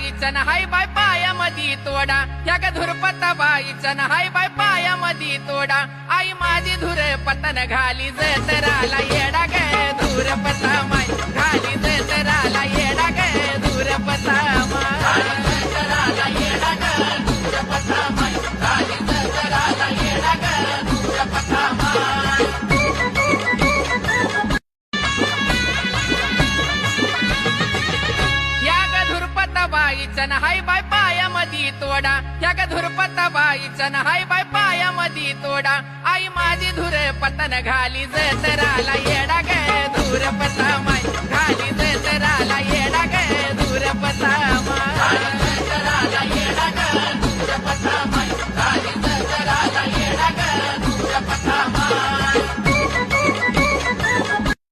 बाईचा hi bye पाया मधी तोडा. या ग धुरपता बाईचा हाय बाय पाया मधी तोडा. आई माझी धुर पतन घाली जतराला येडा बाईचा हाय बाय पायामधी तोडा. ह्या ग धुरपता बाईचा हाय बाय पायामधी तोडा. आई माझी धुर पतन घाली जतराला येडा ग